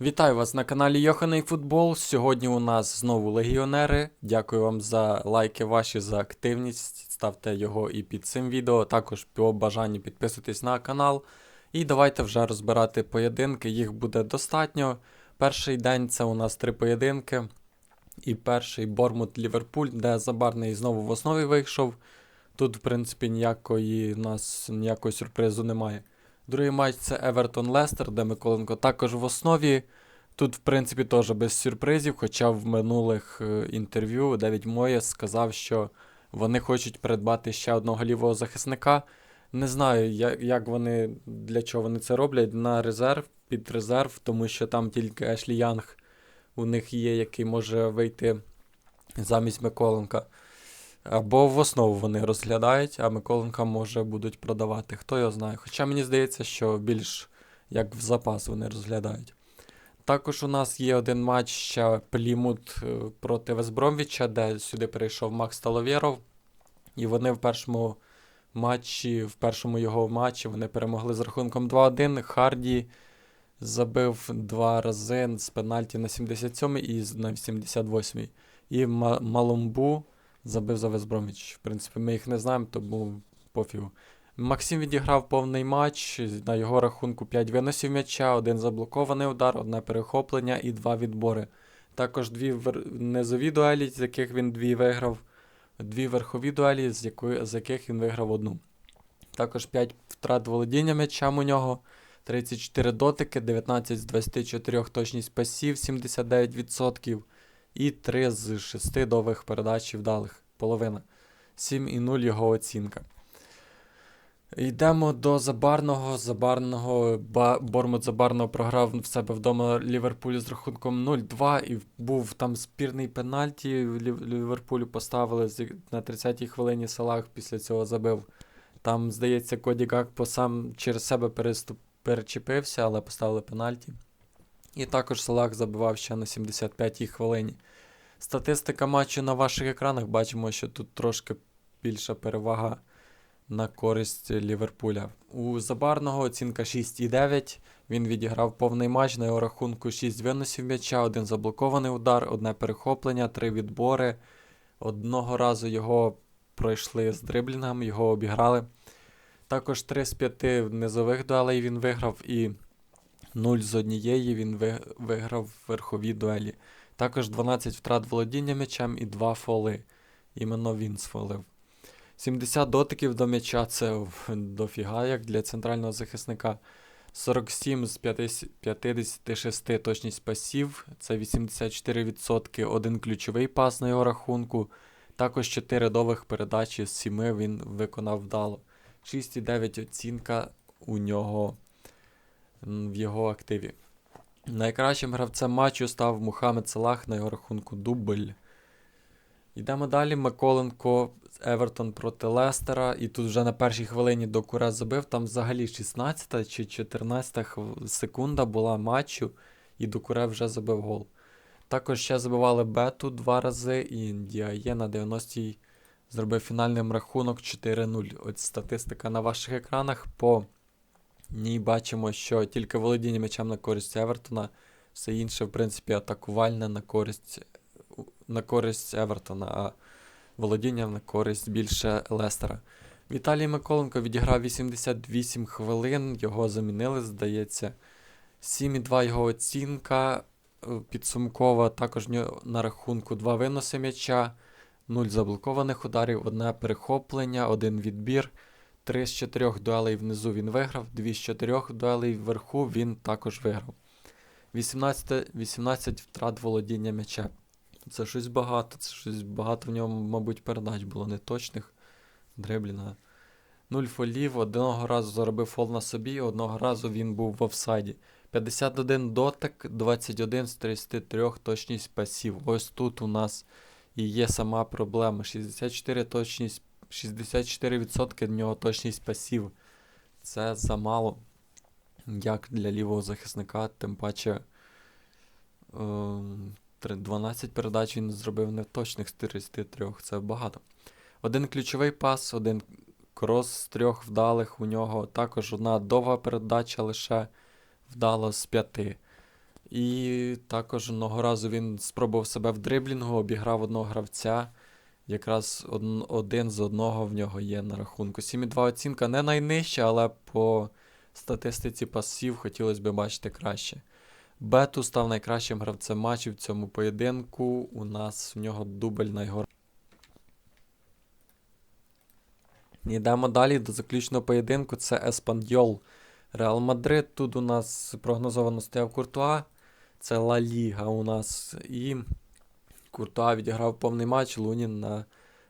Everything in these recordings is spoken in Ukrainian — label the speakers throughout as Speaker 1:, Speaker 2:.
Speaker 1: Вітаю вас на каналі Йоханий Футбол. Сьогодні у нас знову легіонери. Дякую вам за лайки ваші, за активність. Ставте його і під цим відео. Також по бажанню підписуйтесь на канал. І давайте вже розбирати поєдинки. Їх буде достатньо. Перший день це у нас три поєдинки. І перший Бормут Ліверпуль, де Забарний знову в основі вийшов. Тут, в принципі, ніякої нас ніякого сюрпризу немає. Другий матч це Евертон Лестер, де Миколенко також в основі. Тут, в принципі, теж без сюрпризів, хоча в минулих е, інтерв'ю Девід Моєс сказав, що вони хочуть придбати ще одного лівого захисника. Не знаю, як, вони для чого вони це роблять на резерв, під резерв, тому що там тільки Ешлі Янг у них є, який може вийти замість Миколенка. Або в основу вони розглядають, а Миколенка може будуть продавати. Хто його знає. Хоча мені здається, що більш як в запас вони розглядають. Також у нас є один матч ще Плімут е, проти Весбромвіча, де сюди перейшов Макс Таловєров. І вони в першому матчі, в першому його матчі вони перемогли з рахунком 2-1. Харді забив два рази з пенальті на 77-й і на 78-й. І Ма- Маломбу забив за Весбромвіч. В принципі, ми їх не знаємо, тому пофігу. Максим відіграв повний матч. На його рахунку 5 виносів м'яча, один заблокований удар, одне перехоплення і два відбори. Також дві низові дуелі, з яких він дві виграв, дві верхові дуелі, з, якої, з яких він виграв одну. Також 5 втрат володіння м'ячем у нього, 34 дотики, 19 з 24 точність пасів, 79%. І 3 з 6 довгих передач вдалих. Половина. 7,0 його оцінка. Йдемо до Забарного. Забарного Ба- Бормут Забарного програв в себе вдома Ліверпулю з рахунком 0-2 і був там спірний пенальті. Лів- Ліверпулю поставили на 30-й хвилині Салах після цього забив. Там, здається, Коді Гакпо сам через себе переступ, перечепився, але поставили пенальті. І також Салах забивав ще на 75-й хвилині. Статистика матчу на ваших екранах бачимо, що тут трошки більша перевага на користь Ліверпуля. У Забарного оцінка 6,9. Він відіграв повний матч на його рахунку 6 виносів м'яча, один заблокований удар, одне перехоплення, три відбори. Одного разу його пройшли з дриблінгом, його обіграли. Також 3 з 5 низових дуелей він виграв і 0 з однієї він виграв в верховій дуелі. Також 12 втрат володіння м'ячем і 2 фоли. Іменно він сфолив. 70 дотиків до м'яча це дофіга, як для центрального захисника. 47 з 56 точність пасів, це 84%, один ключовий пас на його рахунку. Також 4 довгих передачі з 7 він виконав вдало. 6,9 оцінка у нього в його активі. Найкращим гравцем матчу став Мухаммед Салах на його рахунку дубль. Йдемо далі. Миколенко Евертон проти Лестера. І тут вже на першій хвилині до Куре забив. Там взагалі 16 чи 14 хв- секунда була матчу, і Докуре вже забив гол. Також ще забивали Бету два рази, і Діає на 90-й зробив фінальним рахунок 4-0. Ось статистика на ваших екранах. По ній бачимо, що тільки володіння м'ячем на користь Евертона, все інше, в принципі, атакувальне на користь, на користь Евертона, а володіння на користь більше Лестера. Віталій Миколенко відіграв 88 хвилин, його замінили, здається. 7,2 його оцінка е, підсумкова, також на рахунку 2 виноси м'яча, 0 заблокованих ударів, одне перехоплення, один відбір. 3 з 4 дуелей внизу він виграв, 2 з 4 дуелей вверху він також виграв. 18, 18 втрат володіння м'ячем. Це щось багато, це щось багато в ньому, мабуть, передач було неточних. Дриблінга. Нуль фолів, одного разу заробив фол на собі, одного разу він був в офсайді. 51 дотик, 21 з 33 точність пасів. Ось тут у нас і є сама проблема. 64 точність, 64% в нього точність пасів. Це замало. Як для лівого захисника, тим паче. ем, 12 передач він зробив неточних з 33. Це багато. Один ключовий пас, один крос з трьох вдалих у нього. Також одна довга передача лише вдало з п'яти. І також одного разу він спробував себе в дриблінгу, обіграв одного гравця. Якраз од- один з одного в нього є на рахунку. 7,2 оцінка не найнижча, але по статистиці пасів хотілося б бачити краще. Бету став найкращим гравцем матчу в цьому поєдинку. У нас в нього дубль на. Йдемо далі до заключного поєдинку. Це Еспаньол Реал Мадрид. Тут у нас прогнозовано стояв Куртуа. Це Ла Ліга у нас. І Куртуа відіграв повний матч, Лунін на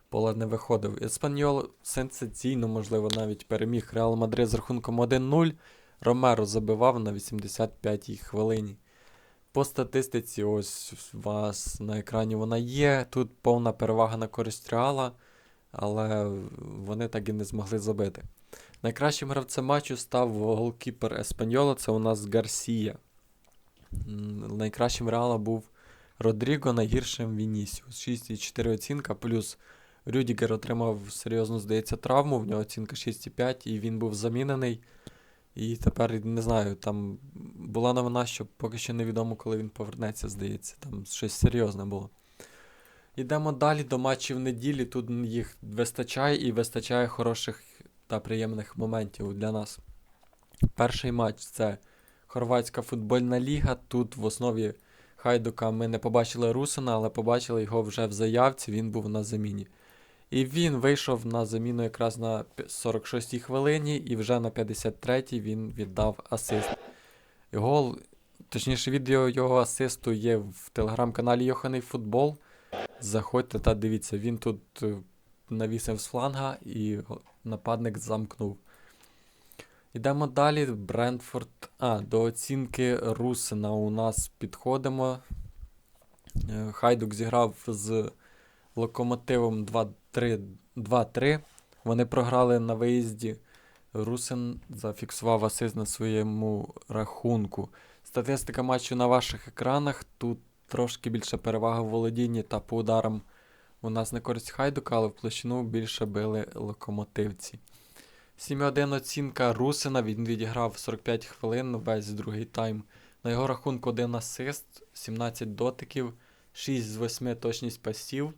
Speaker 1: поле не виходив. Еспаньол сенсаційно, можливо, навіть переміг Реал Мадрид з рахунком 1-0. Ромеро забивав на 85-й хвилині. По статистиці, ось у вас на екрані вона є. Тут повна перевага на користь Реала, але вони так і не змогли забити. Найкращим гравцем матчу став голкіпер Еспаньола, це у нас Гарсія. Найкращим Реала був Родріго, найгіршим Вінісіус. 6,4 оцінка, плюс Рюдігер отримав серйозну, здається, травму, в нього оцінка 6,5, і він був замінений. І тепер не знаю, там була новина, що поки що невідомо, коли він повернеться, здається. Там щось серйозне було. Йдемо далі до матчів неділі. Тут їх вистачає і вистачає хороших та приємних моментів для нас. Перший матч це Хорватська футбольна ліга. Тут в основі Хайдука ми не побачили Русина, але побачили його вже в заявці, він був на заміні. І він вийшов на заміну якраз на 46-й хвилині, і вже на 53-й він віддав асист. Гол, точніше, відео його асисту є в телеграм-каналі Йоханий Футбол. Заходьте та дивіться, він тут е, навісив з фланга і нападник замкнув. Йдемо далі. Брентфорд. А, до оцінки Русина у нас підходимо. Е, Хайдук зіграв з локомотивом 2-3 2-3. Вони програли на виїзді. Русин зафіксував асист на своєму рахунку. Статистика матчу на ваших екранах. Тут трошки більше перевага в володінні та по ударам у нас на користь Хайдука, але в площину більше били локомотивці. 7-1 оцінка Русина. Він відіграв 45 хвилин весь другий тайм. На його рахунку один асист, 17 дотиків, 6 з 8 точність пасів.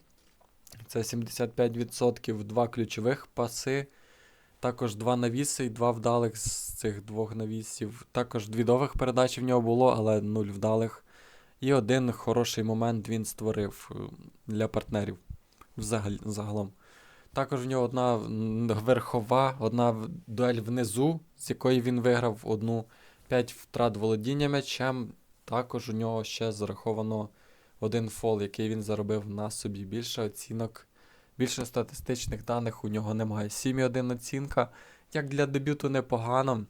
Speaker 1: Це 75%, два ключових паси. Також два навіси і два вдалих з цих двох навісів. Також дві довгих передачі в нього було, але нуль вдалих. І один хороший момент він створив е, для партнерів взагалі, загалом. Також в нього одна верхова, одна дуель внизу, з якої він виграв одну 5 втрат володіння м'ячем. Також у нього ще зараховано один фол, який він заробив на собі. Більше оцінок, більше статистичних даних у нього немає. 7,1 оцінка. Як для дебюту непогано.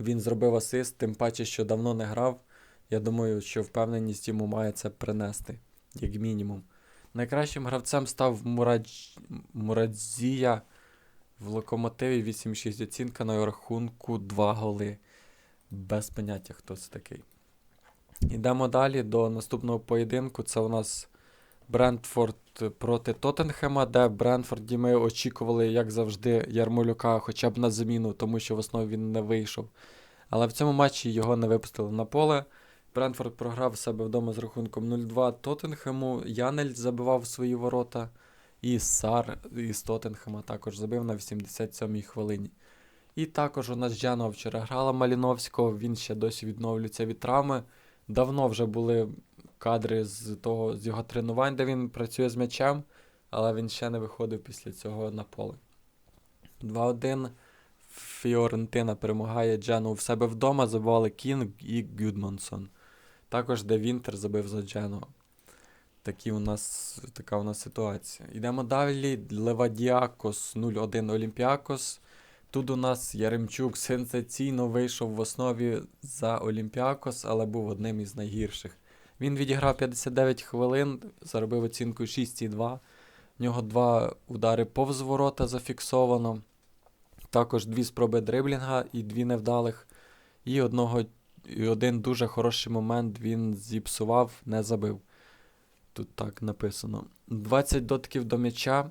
Speaker 1: Він зробив асист, тим паче, що давно не грав. Я думаю, що впевненість йому має це принести, як мінімум. Найкращим гравцем став Мурадж... Мурадзія в локомотиві 8,6 оцінка на рахунку 2 голи. Без поняття, хто це такий. Йдемо далі до наступного поєдинку. Це у нас Брентфорд проти Тоттенхема, де Брентфорді ми очікували, як завжди, Ярмолюка хоча б на заміну, тому що в основі він не вийшов. Але в цьому матчі його не випустили на поле. Брентфорд програв себе вдома з рахунком 0-2 Тоттенхему. Янель забивав свої ворота. І Сар із Тоттенхема також забив на 87-й хвилині. І також у нас Джанова вчора грала Маліновського, він ще досі відновлюється від травми. Давно вже були кадри з того, з його тренувань, де він працює з м'ячем, але він ще не виходив після цього на поле. 2-1. Фіорентина перемагає Джену в себе вдома, забивали Кінг і Гюдмансон. Також де Вінтер забив за Джену. Такі у нас, така у нас ситуація. Йдемо далі. Левадіакос 0-1 Олімпіакос. Тут у нас Яремчук сенсаційно вийшов в основі за Олімпіакос, але був одним із найгірших. Він відіграв 59 хвилин, заробив оцінку 6,2. В нього два удари повз ворота зафіксовано. Також дві спроби дриблінга і дві невдалих. І, одного, і один дуже хороший момент він зіпсував, не забив. Тут так написано. 20 дотків до м'яча,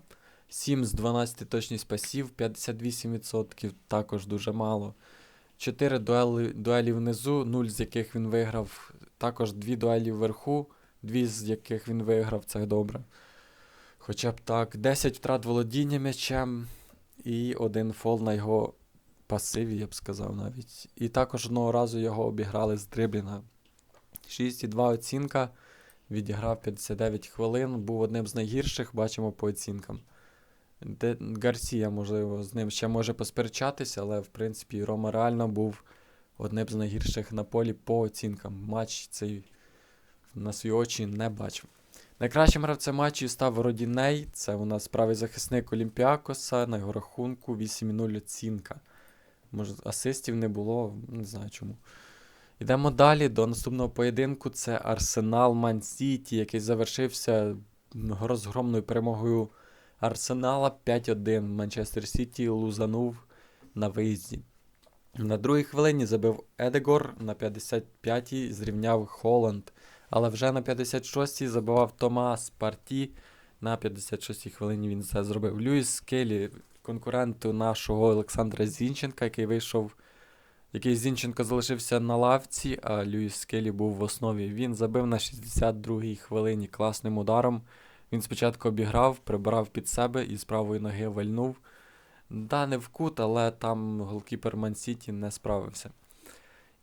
Speaker 1: 7 з 12 точність пасів, 58% також дуже мало. 4 дуели, дуелі внизу, 0 з яких він виграв Також дві дуелі вверху, дві з яких він виграв, це добре. Хоча б так. 10 втрат володіння м'ячем і один фол на його пасиві, я б сказав навіть. І також одного разу його обіграли з дриблінга. 6,2 оцінка. Відіграв 59 хвилин, був одним з найгірших, бачимо по оцінкам. Де Гарсія, можливо, з ним ще може посперечатися, але в принципі Рома реально був одним з найгірших на полі по оцінкам. Матч цей на свої очі не бачив. Найкращим гравцем матчу став Родіней. Це у нас правий захисник Олімпіакоса. На його рахунку 8,0 оцінка. Може, асистів не було, не знаю чому. Йдемо далі до наступного поєдинку. Це Арсенал Ман Сіті, який завершився розгромною перемогою Арсенала 5-1. Манчестер Сіті лузанув на виїзді. На другій хвилині забив Едегор, на 55-й зрівняв Холланд. Але вже на 56-й забивав Томас Парті. На 56-й хвилині він це зробив. Люїс Келі, конкуренту нашого Олександра Зінченка, який вийшов, який Зінченко залишився на лавці, а Люїс Келі був в основі. Він забив на 62-й хвилині класним ударом. Він спочатку обіграв, прибрав під себе і з правої ноги вальнув. Да, не в кут, але там голкіпер Мансіті не справився.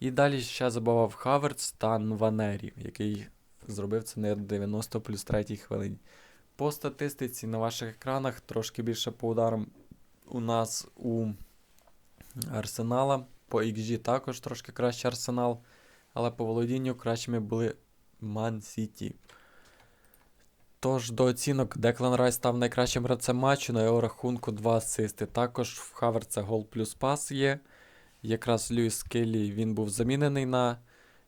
Speaker 1: І далі ще забивав Хаверц та Нванері, який зробив це на 90 плюс 3 хвилині. По статистиці на ваших екранах трошки більше по ударам у нас у Арсенала. По XG також трошки краще Арсенал, але по володінню кращими були Ман Сіті. Тож до оцінок Деклан Райс став найкращим гравцем матчу, на його рахунку 2 асисти. Також в Хаверца гол плюс пас є. Якраз Льюіс Келлі він був замінений на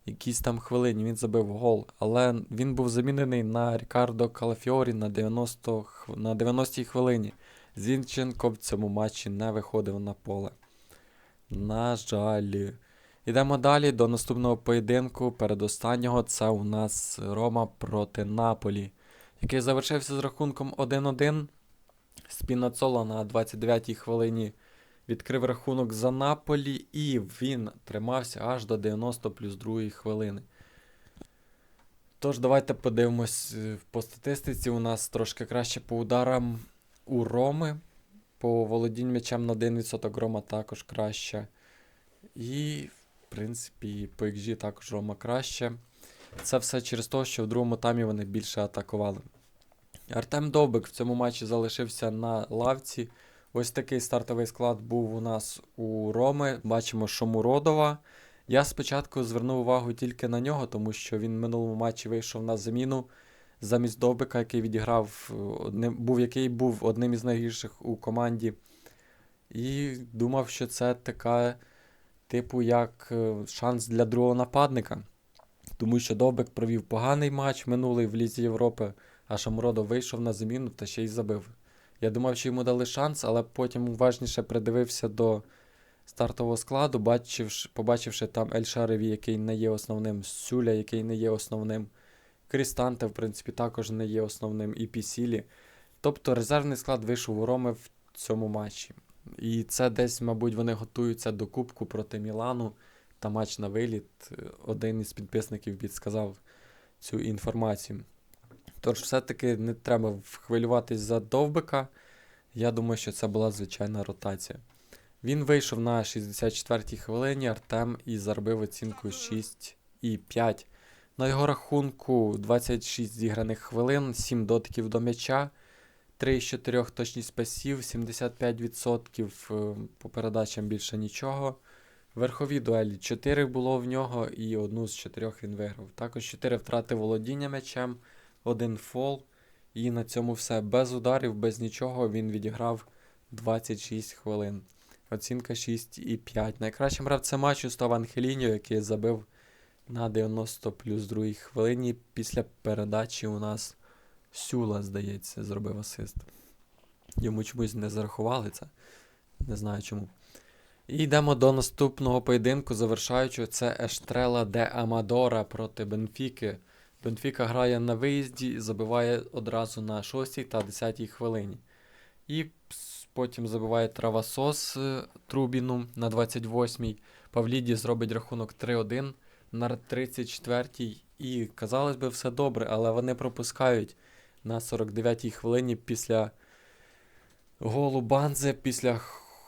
Speaker 1: якійсь там хвилині, він забив гол. Але він був замінений на Рікардо Калафіорі на 90 хв- на 90-й хвилині. Зінченко в цьому матчі не виходив на поле. На жаль. Йдемо далі до наступного поєдинку. Передостаннього це у нас Рома проти Наполі, який завершився з рахунком 1-1. Спінацоло на 29-й хвилині відкрив рахунок за Наполі, і він тримався аж до 90 плюс 2 хвилини. Тож, давайте подивимось е, по статистиці. У нас трошки краще по ударам у Роми. По володінню м'ячем на 1% Рома також краще. І, в принципі, по XG також Рома краще. Це все через те, що в другому таймі вони більше атакували. Артем Довбик в цьому матчі залишився на лавці. Ось такий стартовий склад був у нас у Роми. Бачимо, що Муродова. Я спочатку звернув увагу тільки на нього, тому що він в минулому матчі вийшов на заміну замість Довбика, який відіграв е, одним, був, який був одним із найгірших у команді. І думав, що це така, типу, як е, шанс для другого нападника. Тому що Довбик провів поганий матч минулий в Лізі Європи, а Шамуродов вийшов на заміну та ще й забив. Я думав, що йому дали шанс, але потім уважніше придивився до стартового складу, бачивши, побачивши там Ельшареві, який не є основним, Сюля, який не є основним, Крістанте, в принципі, також не є основним, і Пісілі. Тобто резервний склад вийшов у Роми в цьому матчі. І це десь, мабуть, вони готуються до Кубку проти Мілану та матч на виліт. Один із підписників підсказав цю інформацію. Тож, все-таки не треба хвилюватись за довбика. Я думаю, що це була звичайна ротація. Він вийшов на 64-й хвилині Артем і заробив оцінку 6,5. На його рахунку 26 зіграних хвилин, 7 дотиків до м'яча, 3 з 4 точність пасів, 75% е, по передачам більше нічого. Верхові дуелі 4 було в нього і одну з 4 він виграв. Також 4 втрати володіння м'ячем, один фол. І на цьому все. Без ударів, без нічого він відіграв 26 хвилин. Оцінка 6,5. Найкращим гравцем матчу став Анхеліньо, який забив на 90 плюс 2 хвилині. Після передачі у нас Сюла, здається, зробив асист. Йому чомусь не зарахували це. Не знаю чому. І йдемо до наступного поєдинку, завершаючи це Ештрела де Амадора проти Бенфіки. Бенфіка грає на виїзді і забиває одразу на 6 та 10 хвилині. І потім забиває Травасос е, Трубіну на 28-й. Павліді зробить рахунок 3-1 на 34-й. І, казалось би, все добре, але вони пропускають на 49-й хвилині після голу Банзе, після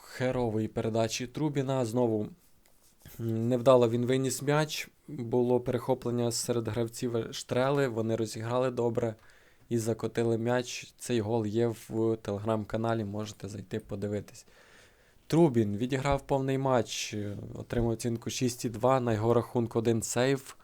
Speaker 1: херової передачі Трубіна. Знову невдало він виніс м'яч. Було перехоплення серед гравців штрели, вони розіграли добре і закотили м'яч. Цей гол є в телеграм-каналі, можете зайти подивитись. Трубін відіграв повний матч, е, отримав оцінку 6,2, на його рахунку один сейв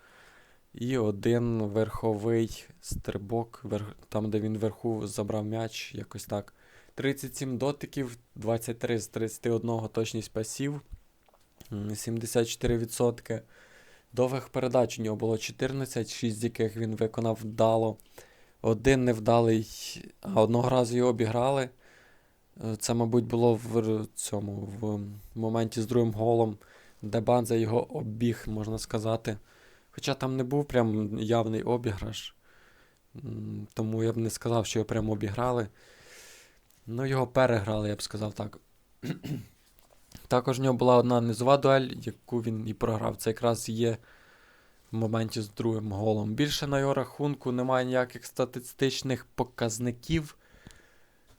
Speaker 1: і один верховий стрибок, там, де він вверху забрав м'яч, якось так. 37 дотиків, 23 з 31 точність пасів, 74%. Довгих передач у нього було 14, 6 з яких він виконав вдало. Один невдалий, а одного разу його обіграли. Е, Це, мабуть, було в цьому в моменті з другим голом, де Банза його обіг, можна сказати. Хоча там не був прям явний обіграш. Тому я б не сказав, що його прямо обіграли. Ну, його переграли, я б сказав так. Також в нього була одна низова дуель, яку він і програв. Це якраз є в моменті з другим голом. Більше на його рахунку немає ніяких статистичних показників.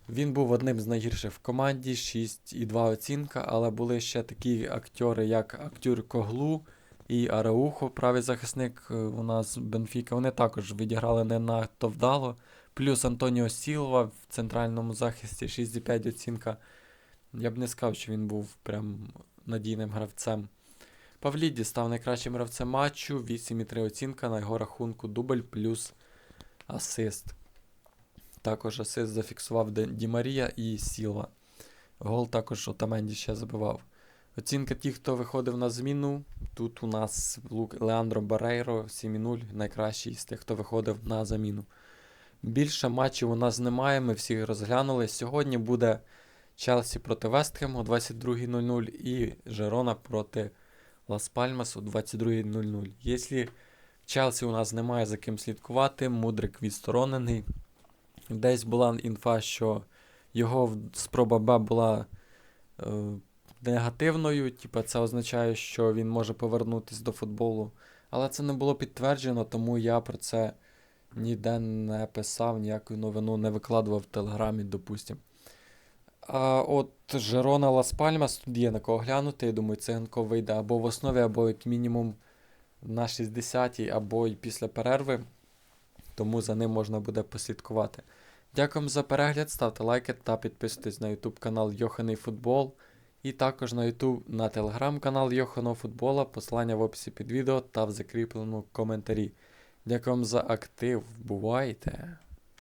Speaker 1: Він був одним з найгірших в команді, 6,2 оцінка, але були ще такі актори, як актер Коглу і Араухо, правий захисник е, у нас Бенфіка. Вони також відіграли не надто вдало. Плюс Антоніо Сілва в центральному захисті 6,5 оцінка. Я б не сказав, що він був прям надійним гравцем. Павліді став найкращим гравцем матчу, 8,3 оцінка на його рахунку дубль плюс асист. Також асист зафіксував Ді Марія і Сілва. Гол також Отаменді ще забивав. Оцінка тих, хто виходив на зміну. Тут у нас Лук Леандро Барейро 7,0, найкращий з тих, хто виходив на заміну. Більше матчів у нас немає, ми всіх розглянули. Сьогодні буде Челсі проти Вестхем о 22.00 і Жерона проти Лас Пальмас о 22.00. Якщо в Челсі у нас немає за ким слідкувати, Мудрик відсторонений. Десь була інфа, що його спроба Б була е, негативною, типа це означає, що він може повернутися до футболу. Але це не було підтверджено, тому я про це ніде не писав, ніяку новину не викладував в Телеграмі, допустим. А от Жерона Лас Пальмас тут є на кого глянути. Я думаю, циганко вийде або в основі, або як мінімум на 60-й, або й після перерви. Тому за ним можна буде послідкувати. Дякуємо за перегляд, ставте лайки та підписуйтесь на YouTube канал Йоханий Футбол. І також на YouTube на телеграм-канал Йоханого Футбола, посилання в описі під відео та в закріпленому коментарі. Дякую вам за актив. Бувайте!